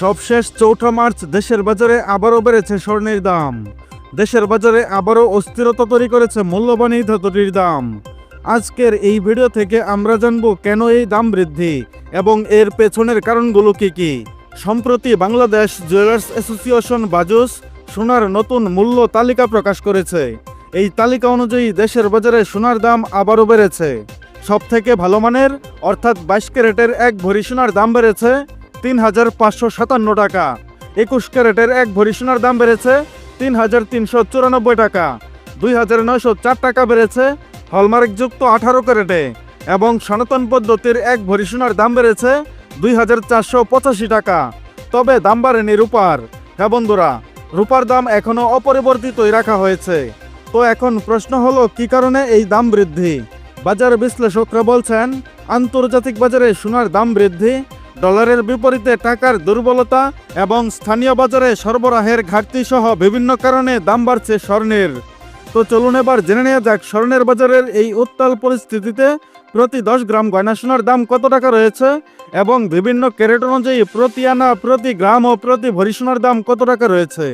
সবশেষ চৌঠা মার্চ দেশের বাজারে আবারও বেড়েছে স্বর্ণের দাম। দেশের বাজারে আবারও অস্থিরতা তৈরি করেছে মূল্যবান এই ধাতুটির দাম। আজকের এই ভিডিও থেকে আমরা জানব কেন এই দাম বৃদ্ধি এবং এর পেছনের কারণগুলো কি কি। সম্প্রতি বাংলাদেশ জুয়েলার্স অ্যাসোসিয়েশন বাজুস সোনার নতুন মূল্য তালিকা প্রকাশ করেছে। এই তালিকা অনুযায়ী দেশের বাজারে সোনার দাম আবারও বেড়েছে। সবথেকে ভালো মানের, অর্থাৎ বাইশ ক্যারেটের এক ভরি সোনার দাম বেড়েছে তিন হাজার পাঁচশো সাতান্ন টাকা। একুশ ক্যারেটের এক ভরি সোনার দাম বেড়েছে তিন হাজার তিনশো চুরানব্বই টাকা। দুই হাজার নয়শো চার টাকা বেড়েছে হলমার্কযুক্ত আঠারো ক্যারেটে এবং সনাতন পদ্ধতির এক ভরি সোনার দাম বেড়েছে দুই হাজার চারশো পঁচাশি টাকা। তবে দাম বাড়েনি রূপার। হ্যাঁ বন্ধুরা, রূপার দাম এখনও অপরিবর্তিতই রাখা হয়েছে। তো এখন প্রশ্ন হলো, কি কারণে এই দাম বৃদ্ধি? বাজার বিশ্লেষকরা বলছেন, আন্তর্জাতিক বাজারে সোনার দাম বৃদ্ধি ডলারের বিপরীতে টাকার দুর্বলতা এবং স্থানীয় বাজারে সরবরাহের ঘাটতি সহ বিভিন্ন কারণে দাম বাড়ছে স্বর্ণের। তো চলুন এবার জেনে নেওয়া যাক, স্বর্ণের বাজারের এই উত্তাল পরিস্থিতিতে প্রতি দশ গ্রাম গয়না সোনার দাম কত টাকা রয়েছে এবং বিভিন্ন ক্যারেট অনুযায়ী প্রতি আনা, প্রতি গ্রাম ও প্রতি ভরি সোনার দাম কত টাকা রয়েছে?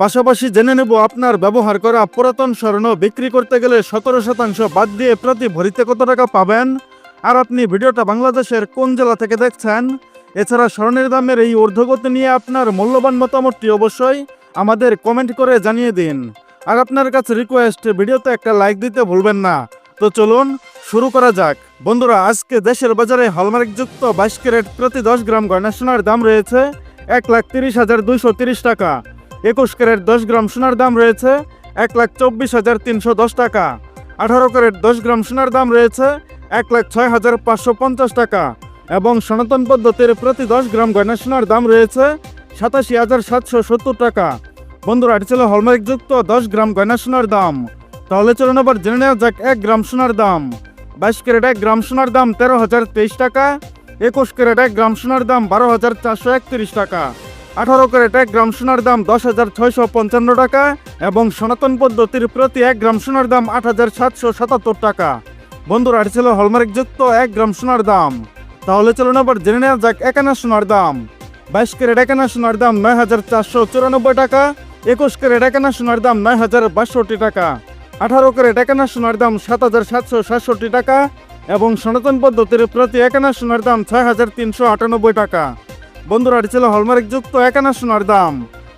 পাশাপাশি জেনে নেব আপনার ব্যবহার করা পুরাতন স্বর্ণ বিক্রি করতে গেলে সতেরো শতাংশ বাদ দিয়ে প্রতি ভরিতে কত টাকা পাবেন? আর আপনি ভিডিওটা বাংলাদেশের কোন জেলা থেকে দেখছেন? এছাড়া স্বর্ণের দামের এই ঊর্ধ্বগতি নিয়ে আপনার মূল্যবান মতামতটি অবশ্যই আমাদের কমেন্ট করে জানিয়ে দিন। আর আপনার কাছে রিকোয়েস্ট ভিডিওতে একটা লাইক দিতে ভুলবেন না। তো চলুন শুরু করা যাক। বন্ধুরা, আজকে দেশের বাজারে হলমার্কযুক্ত বাইশ ক্যারেট প্রতি দশ গ্রাম গয়না সোনার দাম রয়েছে এক লাখ তিরিশ হাজার দুইশো তিরিশ টাকা। একুশ ক্যারেট দশ গ্রাম সোনার দাম রয়েছে এক লাখ চব্বিশ হাজার তিনশো দশ টাকা। আঠারো ক্যারেট দশ গ্রাম সোনার দাম রয়েছে এক লাখ ছয় হাজার পাঁচশো পঞ্চাশ টাকা। এবং সনাতন পদ্ধতির প্রতি দশ গ্রাম গয়না সোনার দাম রয়েছে সাতাশি হাজার সাতশো সত্তর টাকা। বন্ধুরা, এটি ছিল হলমার্কযুক্ত দশ গ্রাম গয়না সোনার দাম। তাহলে চলুন আবার জেনে নেওয়া যাক এক গ্রাম সোনার দাম। বাইশ ক্যারেট এক গ্রাম সোনার দাম তেরো হাজার তেইশ টাকা, একুশ ক্যারেট এক গ্রাম সোনার দাম বারো হাজার চারশো একত্রিশ টাকা, আঠারো ক্যারেট এক গ্রাম সোনার দাম দশ হাজার ছয়শো পঞ্চান্ন টাকা এবং সনাতন পদ্ধতির প্রতি এক গ্রাম সোনার দাম আট হাজার সাতশো সাতাত্তর টাকা। বন্ধুরা, এটি ছিল হলমার্কযুক্ত এক গ্রাম সোনার দাম। তাহলে চলুন আবার জেনে নেওয়া যাক একানা সোনার দাম। বাইশ ক্যারেট একানা সোনার দাম নয় হাজার চারশো চুরানব্বই টাকা, একুশ ক্যারেট একানা সোনার দাম নয় হাজার বাষট্টি টাকা, আঠারো ক্যারেট একানা সোনার দাম সাত হাজার সাতশো সাতষট্টি টাকা এবং সনাতন পদ্ধতির প্রতি একানা সোনার দাম ছয় হাজার তিনশো আটানব্বই টাকা। বন্ধুরা ছিল হলমার্কযুক্ত একানা সোনার দাম।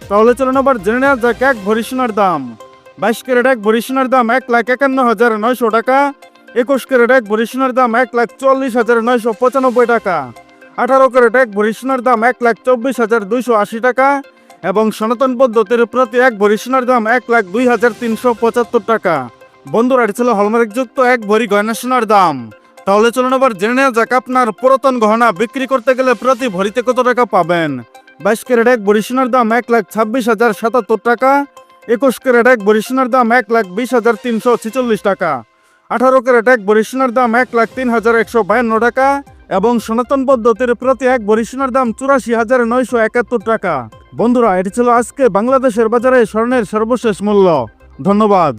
তাহলে চলুন আবার জেনে নেওয়া যাক এক ভরি সোনার দাম। বাইশ ক্যারেট এক ভরি সোনার দাম এক লাখ একান্ন হাজার নয়শো টাকা একুশ ক্যারেট এক ভরি সোনার দাম এক লাখ চল্লিশ হাজার নয়শো পঁচানব্বই টাকা। আঠারো ক্যারেট এক ভরি সোনার দাম এক লাখ চব্বিশ হাজার দুইশো আশি টাকা এবং সনাতন পদ্ধতির প্রতি এক ভরি সোনার দাম এক লাখ দুই হাজার তিনশো পঁচাত্তর টাকা। বন্ধুরা, এটি ছিল হলমার্কযুক্ত এক ভরি গয়না সোনার দাম। তাহলে চলুন আবার জেনে নেওয়া যাক আপনার পুরাতন গহনা বিক্রি করতে গেলে প্রতি ভরিতে কত টাকা পাবেন। বাইশ ক্যারেট এক ভরি সোনার দাম এক লাখ ছাব্বিশ হাজার সাতাত্তর টাকা, একুশ ক্যারেট এক ভরি সোনার দাম এক লাখ বিশ হাজার তিনশো ছেচল্লিশ টাকা। আঠারো ক্যারেট, এক ভরি দাম এক লাখ তিন হাজার একশো বায়ান্ন টাকা এবং সনাতন পদ্ধতির প্রতি এক ভরি দাম চুরাশি হাজার নয়শো একাত্তর টাকা। বন্ধুরা, এটি ছিল আজকে বাংলাদেশের বাজারে স্বর্ণের সর্বশেষ মূল্য। ধন্যবাদ।